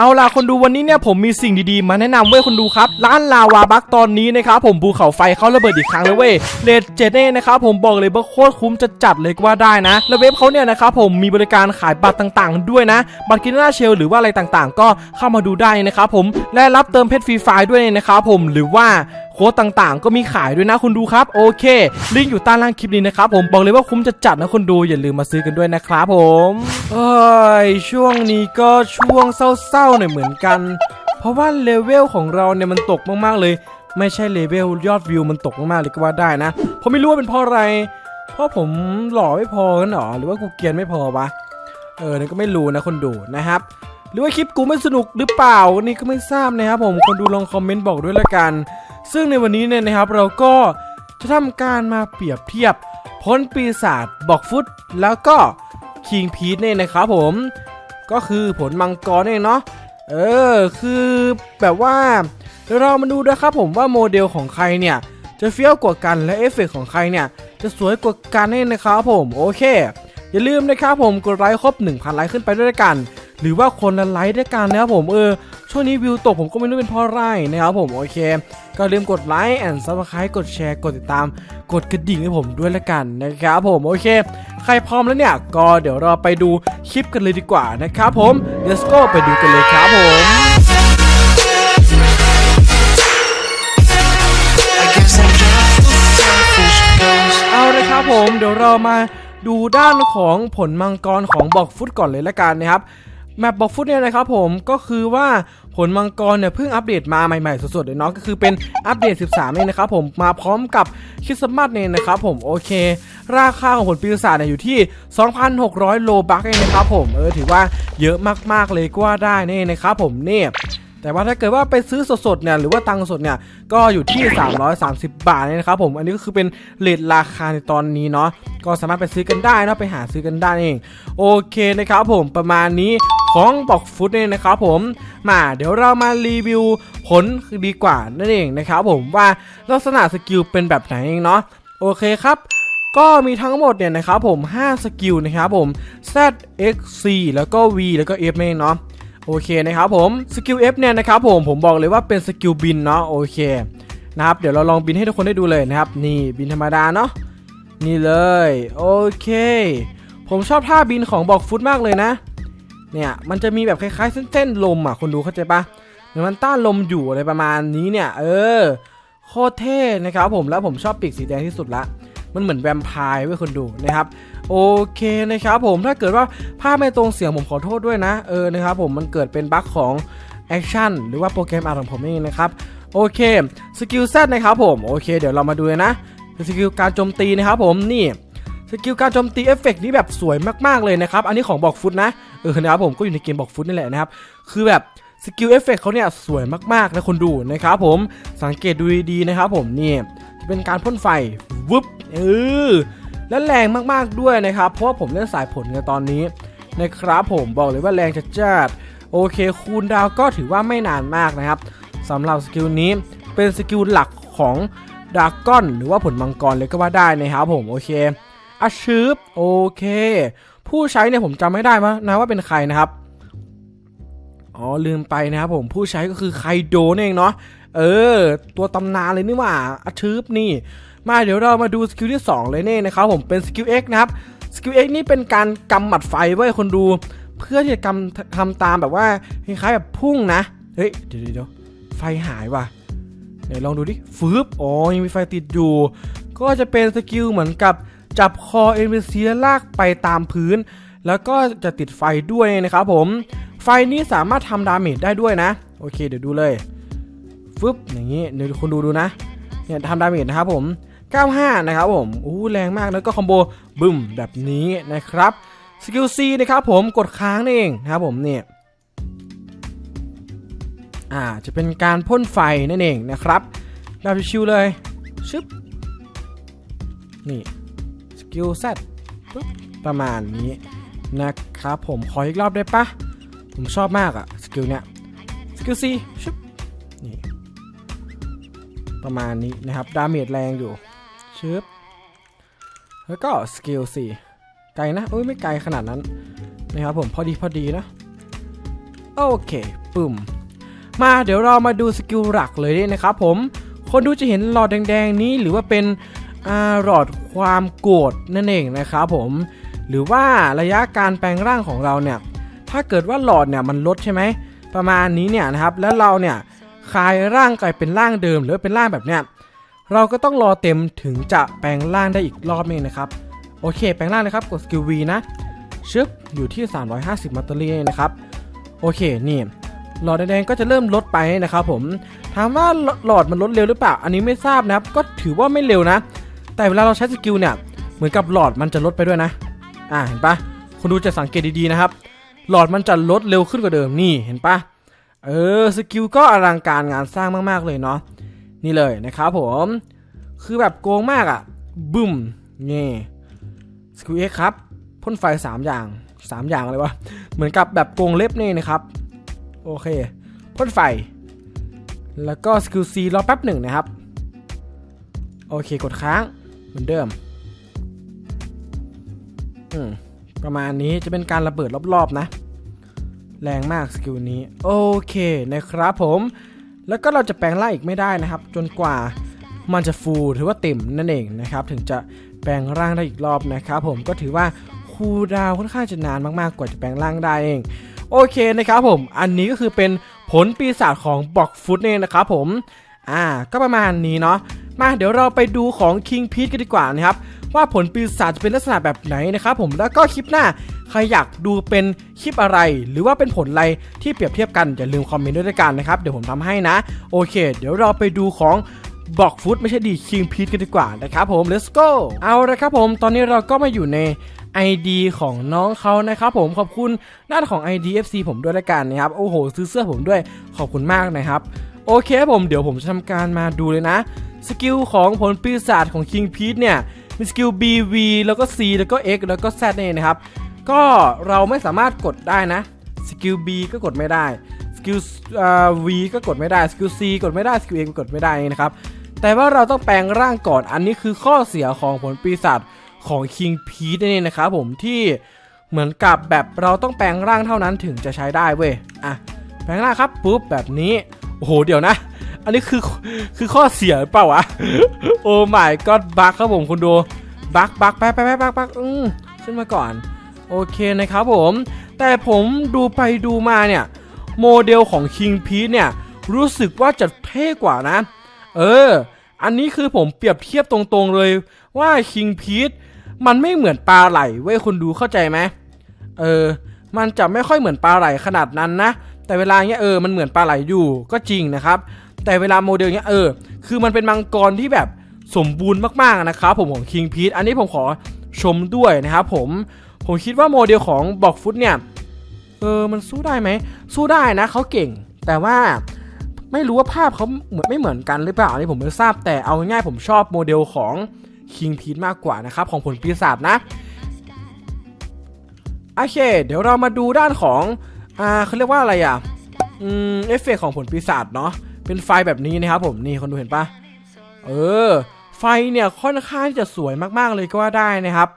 เอาล่ะคนดูวันนี้เนี่ยผมมีสิ่งดีๆ มาแนะนำเว้ยคนดูครับ ร้านลาวาบักตอนนี้นะครับผมภูเขาไฟเขาระเบิดอีกครั้งเลยเว้ยเลดเจเน่นะครับผมบอกเลยว่าโคตรคุ้มจะจัดเลยก็ว่าได้นะ และเว็บเขาเนี่ยนะครับผมมีบริการขายบัตรต่างๆ ด้วยนะ บัตรกินหน้าเชลหรือว่าอะไรต่างๆ ก็เข้ามาดูได้นะครับผมและรับเติมเพชรฟรีไฟด้วยนะครับผมหรือว่า ค้ดต่างๆ ก็มีขายด้วยนะคุณดูครับโอเค ลิงก์อยู่ใต้ล่างคลิปนี้นะครับผมบอกเลยว่าคุ้มจะจัดนะคนดูอย่าลืมมาซื้อกันด้วยนะครับผมเอ้ยช่วงนี้ก็ช่วงเศร้าๆหน่อยเหมือนกัน เพราะว่าเลเวลของเราเนี่ยมันตกมากๆเลย ไม่ใช่เลเวลยอดวิวมันตกมากๆเลยก็ว่าได้นะผมไม่รู้ว่าเป็นเพราะอะไร เพราะผมหล่อไม่พอกันหรอหรือว่ากูเกียนไม่พอวะเออนี่ก็ไม่รู้นะคนดูนะครับหรือว่าคลิปกูไม่สนุกหรือเปล่านี่ก็ไม่ทราบนะครับผมคนดูลองคอมเมนต์บอกด้วยละกัน ซึ่งในวันนี้เนี่ยนะครับเราก็จะทำการมาเปรียบเทียบพ้นปีศาจบอกฟุตแล้วก็คิงพีทเนี่ยนะครับผมก็คือผลมังกรเนี่ยเนาะเออคือแบบว่าเรามาดูนะครับผมว่าโมเดลของใครเนี่ยจะเฟี้ยวกว่ากันและเอฟเฟกต์ของใครเนี่ยจะสวยกว่ากันเนี่ยนะครับผมโอเค อย่าลืมนะครับผมกดไลค์ครบ 1,000 ไลค์ขึ้นไปด้วยกัน หรือว่าคนละไลค์ด้วยกันนะครับผมเออ ช่วงนี้วิวตกผมก็ไม่รู้เป็นเพราะอะไรนะครับผมโอเค ก็ลืมกดไลค์แอนด์ซับสไครต์กดแชร์กดติดตาม กดกระดิ่งให้ผมด้วยละกันนะครับผมโอเค ใครพร้อมแล้วเนี่ย ก็เดี๋ยวเราไปดูคลิปกันเลยดีกว่านะครับผม let's go ไปดูกันเลยครับผม I guess I'm just a selfish ghost. เอาเลยครับผมเดี๋ยวเรามาดูด้านของผลมังกรของบอกฟุตก่อนเลยละกันนะครับ แมปบอกฟุตเนี่ยนะครับผมก็คือว่าผลมังกรเนี่ยเพิ่งอัปเดตมาใหม่ๆสดๆเลยเนาะก็คือเป็นอัปเดต 13เนี่ยนะครับผมมาพร้อมกับคริสต์มาสเนี่ยนะครับผมโอเค ราคาของผลปีศาจเนี่ยอยู่ที่ 2,600 โลบัคเองนะครับผมเออถือว่าเยอะมากๆเลยก็ว่าได้นี่นะครับผมเนี่ยแต่ว่าถ้าเกิดว่าไปซื้อสดๆเนี่ยหรือว่าตังค์สดเนี่ยก็อยู่ที่ 330 บาทเนี่ยนะครับผมอันนี้ก็คือเป็นเลทราคาในตอนนี้เนาะก็สามารถไปซื้อกันได้นะไปหาซื้อกันได้เองโอเคนะครับผมประมาณนี้ ของบอกฟุตเนี่ยนะครับผมมาเดี๋ยวเรามารีวิวผลดีกว่านั่นเองนะครับผมว่าลักษณะสกิลเป็นแบบไหนเองเนาะโอเคครับก็มีทั้งหมดเนี่ยนะครับผม 5 สกิลนะครับผม Z X C แล้วก็ V แล้วก็ F เองเนาะโอเคนะครับผมสกิล F เนี่ยนะครับผมผมบอกเลยว่าเป็นสกิลบินเนาะโอเคนะครับเดี๋ยวเราลองบินให้ทุกคนได้ดูเลยนะครับ นี่บินธรรมดาเนาะนี่เลย โอเค ผมชอบท่าบินของบอกฟุตมากเลยนะ เนี่ยมันจะมีแบบคล้ายๆเส้นๆลมอะคนดูเข้าใจปะเหมือนมันต้านลมอยู่อะไรประมาณนี้เนี่ย เออโคตรเท่นะครับผมแล้วผมชอบปีกสีแดงที่สุดละมันเหมือนแวมไพร์เว้ยคนดูนะครับโอเคนะครับผมถ้าเกิดว่าภาพไม่ตรงเสียงผมขอโทษด้วยนะเออนะครับผมมันเกิดเป็นบั๊กของแอคชั่นหรือว่าโปรแกรมอาร์ของผมเองนะครับโอเคสกิลแซนะครับผมโอเคเดี๋ยวเรามาดูนะสกิลการโจมตีนะครับผมนี่ สกิลการโจมตีเอฟเฟกต์นี้แบบสวยมากๆเลยนะครับ อันนี้ของบอกฟุตนะ เออนะครับผมก็อยู่ในเกมบอกฟุตนี่แหละนะครับ คือแบบสกิลเอฟเฟกต์เขาเนี่ยสวยมากๆนะคนดูนะครับผมสังเกตดูดีๆนะครับผมนี่จะเป็นการพ่นไฟวึบเออและแรงมากๆด้วยนะครับ เพราะว่าผมเล่นสายผลในตอนนี้นะครับผมบอกเลยว่าแรงจะจัดโอเคคูณดาวก็ถือว่าไม่นานมากนะครับสำหรับสกิลนี้เป็นสกิลหลักของดาก้อนหรือว่าผลมังกรเลยก็ว่าได้นะครับผมโอเค อาชืบโอเค ผู้ใช้เนี่ยผมจำไม่ได้มั้นะว่าเป็นใครนะครับอ๋อลืมไปนะครับผมผู้ใช้ก็คือไคโดนเองเนาะเออ ตัวตำนานเลยนี่ว่าอาชืบนี่ มาเดี๋ยวเรามาดูสกิลที่ 2 เลยเนี่ยนะครับผมเป็นสกิล X นะครับสกิล X นี่เป็นการกำหมัดไฟไว้คนดู เพื่อที่จะกำทำตามแบบว่าคล้ายๆแบบพุ่งนะเฮ้ยเดี๋ยวเดี๋ยวไฟหายว่ะเดี๋ยวลองดูดิฟืบอ๋อยังมีไฟติดอยู่ ก็จะเป็นสกิลเหมือนกับ จับคอเอ็นบีซียลากไปตามพื้น แล้วก็จะติดไฟด้วยนะครับผม ไฟนี้สามารถทำดาเมจได้ด้วยนะ โอเคเดี๋ยวดูเลยฟึบอย่างนี้เดี๋ยวคุณดูดูนะเนี่ยทำดาเมจนะครับผม 95 นะครับผมอู้แรงมากแล้วก็คอมโบบึ้มแบบนี้นะครับสกิล C นะครับผมกดค้างนี่เองนะครับผมเนี่ยอ่าจะเป็นการพ่นไฟนั่นเองนะครับแบบชิวเลยชึบนี่ กิล Z ปึ๊บประมาณนี้นะครับผมขออีกรอบได้ปะผมชอบมากอะสกิลเนี้ยสกิล C ชึบนี่ประมาณนี้นะครับ ดาเมจแรงอยู่ชึบแล้วก็สกิลสี่ไกลนะเอ้ยไม่ไกลขนาดนั้นนะครับผมพอดีพอดีนะ โอเคปุ่มมาเดี๋ยวเรามาดูสกิลหลักเลยนะครับผมคนดูจะเห็นหลอดแดงๆนี้หรือว่าเป็น อาหลอดความโกรธนั่นเองนะครับผมหรือว่าระยะการแปลงร่างของเราเนี่ยถ้าเกิดว่าหลอดเนี่ยมันลดใช่ไหมประมาณนี้เนี่ยนะครับแล้วเราเนี่ยคลายร่างกลายเป็นร่างเดิม หรือเป็นร่างแบบเนี้ยเราก็ต้องรอเต็มถึงจะแปลงร่างได้อีกรอบนึงนะครับโอเค แปลงร่างเลยครับกดสกิล V นะชึบอยู่ที่ 350มัตเตอรี่นะครับโอเคนี่หลอดแดงก็จะเริ่มลดไปนะครับผมถามว่าหลอดมันลดเร็วหรือเปล่า อันนี้ไม่ทราบนะครับ ก็ถือว่าไม่เร็วนะ แต่เวลาเราใช้สกิลเนี่ย เหมือนกับหลอดมันจะลดไปด้วยนะ อ่าเห็นปะคนดูจะสังเกตดีๆนะครับ หลอดมันจะลดเร็วขึ้นกว่าเดิมนี่เห็นปะเออสกิลก็อลังการงานสร้างมากๆเลยเนาะนี่เลยนะครับผม คือแบบโกงมากอะ่ะบึ้มนี่สกิลเอ็กครับพ่นไฟ 3 อย่าง 3 อย่างเลยวะเหมือนกับแบบโกงเล็บนี่นะครับ โอเคพ่นไฟ แล้วก็สกิลซีรอแป๊บหนึ่งนะครับ โอเคกดค้าง เหมือนเดิม อืม ประมาณนี้จะเป็นการระเบิดรอบๆนะ แรงมากสกิลนี้ โอเคนะครับผม แล้วก็เราจะแปลงร่างอีกไม่ได้นะครับ จนกว่ามันจะฟูลหรือว่าเต็มนั่นเองนะครับ ถึงจะแปลงร่างได้อีกรอบนะครับผมก็ถือว่าคูดาวค่อนข้างจะนานมากๆ กว่าจะแปลงร่างได้เอง โอเคนะครับผม อันนี้ก็คือเป็นผลปีศาจของบ็อกฟุตเนี่ยนะครับผม อ่า ก็ประมาณนี้เนาะ มาเดี๋ยวเราไปดูของ King p e t กันดีกว่านะครับ ว่าผลปีศาจจะเป็นลักษณะแบบไหนนะครับผม แล้วก็คลิปหน้าใครอยากดูเป็นคลิปอะไร หรือว่าเป็นผลอะไรที่เปรียบเทียบกันอย่าลืมคอมเมนต์ด้วยกันนะครับ เดี๋ยวผมทำให้นะ โอเค เดี๋ยวเราไปดูของบอกฟุตไม่ใช่ดี King p e t e กันดีกว่านะครับผม let's go เอาละครับผม ตอนนี้เราก็มาอยู่ใน ID ของน้องเขานะครับผม ขอบคุณหน้าของ ID FC ผมด้วยละกันนะครับ โอ้โห ซื้อเสื้อผมด้วย ขอบคุณมากนะครับ โอเคผมเดี๋ยวผมจะทำการมาดูเลยนะ สกิลของผลปีศาจของ King p e t e เนี่ย มีสกิล BV แล้วก็ C แล้วก็ X แล้วก็ Z นั่นเองนะครับ ก็เราไม่สามารถกดได้นะ สกิล B ก็กดไม่ได้ สกิล V ก็กดไม่ได้ สกิล C กดไม่ได้ สกิล X กดไม่ได้นะครับ แต่ว่าเราต้องแปลงร่างก่อน อันนี้คือข้อเสียของผลปีศาจของ King p e t e นั่นเองนะครับผมที่เหมือนกับแบบเราต้องแปลงร่างเท่านั้นถึงจะใช้ได้เว้ย อะ แปลงร่างครับปุ๊บแบบนี้ โอ้โห เดี๋ยวนะ อันนี้คือคือข้อเสียหรือเปล่าวะ โอ้ my god บักครับผมคุณดู บักบักไปไปไปบักบักอืมขึ้นมาก่อน โอเคนะครับผม แต่ผมดูไปดูมาเนี่ย โมเดลของ King p e t e เนี่ย รู้สึกว่าจะเท่กว่านะ เออ อันนี้คือผมเปรียบเทียบตรงๆเลยว่า King p e t e มันไม่เหมือนปลาไหลเว้ยคุณดูเข้าใจไหมเออ มันจะไม่ค่อยเหมือนปลาไหลขนาดนั้นนะ แต่เวลาเนี้ยเออมันเหมือนปลาไหลอยู่ก็จริงนะครับ แต่เวลาโมเดลเนี้ยเออ คือมันเป็นมังกรที่แบบสมบูรณ์มากๆนะครับผมของ King p e t e อันนี้ผมขอชมด้วยนะครับผมผมคิดว่าโมเดลของบอกฟุตเนี่ยเออมันสู้ได้ไหมสู้ได้นะเขาเก่ง แต่ว่าไม่รู้ว่าภาพเขาเหมือนไม่เหมือนกันหรือเปล่าอันนี้ผมไม่ทราบแต่เอาง่ายผมชอบโมเดลของ King p e t e มากกว่านะครับของผลปีศาจนะโอเค เดี๋ยวเรามาดูด้านของ อ่าเขาเรียกว่าอะไรอะ อืม เอฟเฟกต์ของผลปีศาจเนาะ เป็นไฟแบบนี้นะครับผม นี่คนดูเห็นปะเออ ไฟเนี่ยค่อนข้างที่จะสวยมากๆเลยก็ว่าได้นะครับ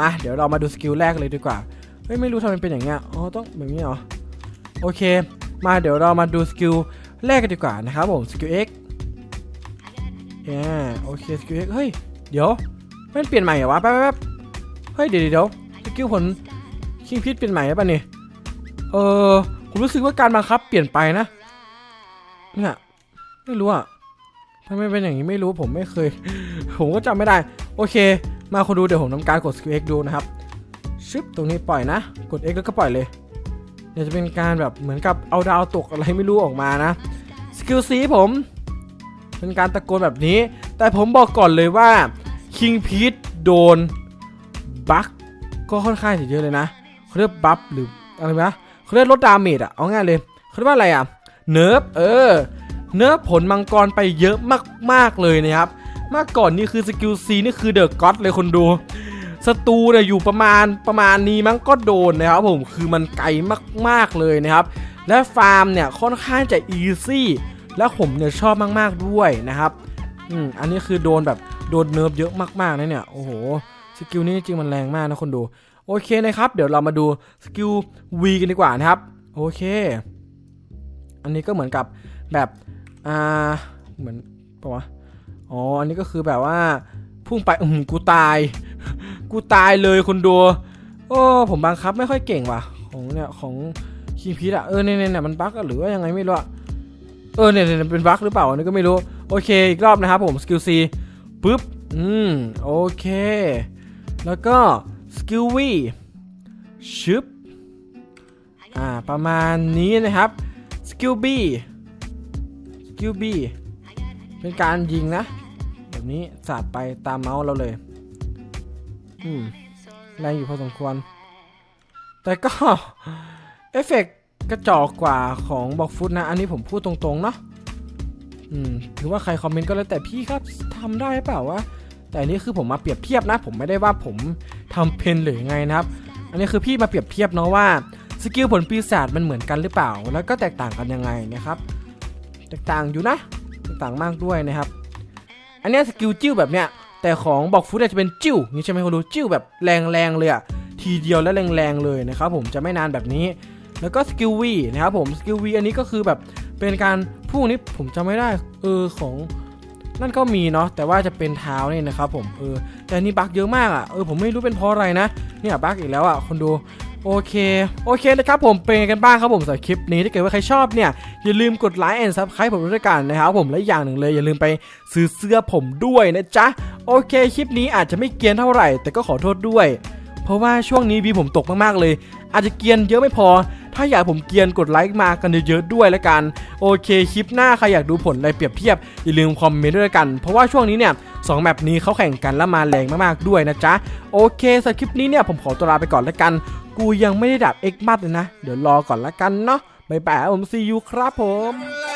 มา เดี๋ยวเรามาดูสกิลแรกเลยดีกว่า เฮ้ย ไม่รู้ทำไมเป็นอย่างเงี้ย อ๋อ ต้องแบบนี้เหรอ โอเค มาเดี๋ยวเรามาดูสกิลแรกกันดีกว่านะครับผม สกิล X แย่โอเค สกิล X เฮ้ย เดี๋ยวมันเปลี่ยนใหม่เหรอวะ แป๊บแป๊บเฮ้ย เดี๋ยวเดี๋ยวสกิลผลคิงพิษเปลี่ยนใหม่หรือเปล่าเนี่ย เออผมรู้สึกว่าการบังคับเปลี่ยนไปนะเนี่ยไม่รู้อะทำไมเป็นอย่างนี้ไม่รู้ผมไม่เคย ผมก็จำไม่ได้ โอเค มาคนดูเดี๋ยวผมทำการกดสกิล X ดูนะครับชึบตรงนี้ปล่อยนะ กด X แล้วก็ปล่อยเลยเดี๋ยวจะเป็นการแบบเหมือนกับเอาดาวตกอะไรไม่รู้ออกมานะสกิลซีผมเป็นการตะโกนแบบนี้ แต่ผมบอกก่อนเลยว่า King p e t e โดนบัคก็ค่อนข้างจะเยอะเลยนะเขาเรียกบัฟหรืออะไรนะ เขาเรียกลดดาเมจอะเอาง่ายเลยเขาเรียกว่าอะไรอะเนิร์ฟเออ เนิร์ฟผลมังกรไปเยอะมากๆเลยนะครับเมื่อก่อนนี่คือสกิลซีนี่คือเดอะก็ d เลยคนดูศัตรูเนี่ยอยู่ประมาณประมาณนี้มั้งก็โดนนะครับผมคือมันไกลมากๆเลยนะครับ และฟาร์มเนี่ยค่อนข้างจะอีซี่และผมเนี่ยชอบมากๆด้วยนะครับอืมอันนี้คือโดนแบบโดนเนิร์ฟเยอะมากๆนะเนี่ยโอ้โหสกิลนี้จริงมันแรงมากนะคนดู โอเคนะครับ เดี๋ยวเรามาดูสกิล V กันดีกว่านะครับ โอเค อันนี้ก็เหมือนกับแบบอ่าเหมือนปะวะอ๋อ อันนี้ก็คือแบบว่า พุ่งไปอืมกูตาย กูตายเลยคนดูโอ้ผมบังคับไม่ค่อยเก่งว่ะ ของเนี่ยของคีพีดอะเออเนี่ยเนี่ยมันบั๊กหรือว่ายังไงไม่รู้อะเออเนี่ยเนี่ยเป็นบั๊กหรือเปล่าอันนี้ก็ไม่รู้ โอเค อีกรอบนะครับผมสกิลซีปึ๊บอืมโอเค แล้วก็ สกิลวี่ชึบอ่าประมาณนี้นะครับสกิลบีสกิลบีเป็นการยิงนะ แบบนี้สาดไปตามเมาส์เราเลยอืมแรงอยู่พอสมควร แต่ก็ เอฟเฟกต์กระจอกกว่าของบอกฟุตนะ อันนี้ผมพูดตรงๆเนาะอืมถือว่าใครคอมเมนต์ก็แล้วแต่พี่ครับทำได้เปล่าวะแต่อันนี้คือผมมาเปรียบเทียบนะ ผมไม่ได้ว่าผม ทำเพนหรือไงนะครับ อันนี้คือพี่มาเปรียบเทียบเนาะว่าสกิลผลปีศาจมันเหมือนกันหรือเปล่า แล้วก็แตกต่างกันยังไงนะครับ แตกต่างอยู่นะ แตกต่างมากด้วยนะครับ อันนี้สกิลจิ้วแบบเนี้ย แต่ของบอกฟุตจะเป็นจิ้วนี่ใช่ไหมคุณดูจิ้วแบบแรงๆเลยอะทีเดียวแล้วแรงๆเลยนะครับผมจะไม่นานแบบนี้ แล้วก็สกิลวีนะครับผมสกิลวีอันนี้ก็คือแบบเป็นการพุ่งนี้ผมจำไม่ได้เออของ นั่นก็มีเนาะแต่ว่าจะเป็นเท้านี่นะครับผมเออแต่นี่บั๊กเยอะมากอะ่ะเออผมไม่รู้เป็นเพราะอะไรนะเนี่ยบั๊กอีกแล้วอะ่ะคนดูโอเค โอเคนะครับผมเป็นไงกันบ้างครับผมสำหรับคลิปนี้ถ้าเกิดว่าใครชอบเนี่ย อย่าลืมกดไลค์แอนด์ซับสไครป์ผมด้วยกันนะครับผมและอย่างหนึ่งเลย อย่าลืมไปซื้อเสื้อผมด้วยนะจ๊ะ โอเคคลิปนี้อาจจะไม่เกียนเท่าไหร่ แต่ก็ขอโทษด้วย เพราะว่าช่วงนี้วีผมตกมากๆเลย อาจจะเกียนเยอะไม่พอ ถ้าอยากผมเกียนกดไลค์มากันเยอะๆด้วยละกัน โอเคคลิปหน้าใครอยากดูผลอะไรเปรียบเทียบอย่าลืมคอมเมนต์ด้วยละกัน เพราะว่าช่วงนี้เนี่ยสองแมปนี้เขาแข่งกันแล้วมาแรงมากๆด้วยนะจ๊ะ โอเคสำหรับคลิปนี้เนี่ยผมขอตัวลาไปก่อนละกัน กูยังไม่ได้ดับเอ็กมัดเลยนะ เดี๋ยวรอก่อนละกันเนาะบ๊ายบายผมซียูครับผม La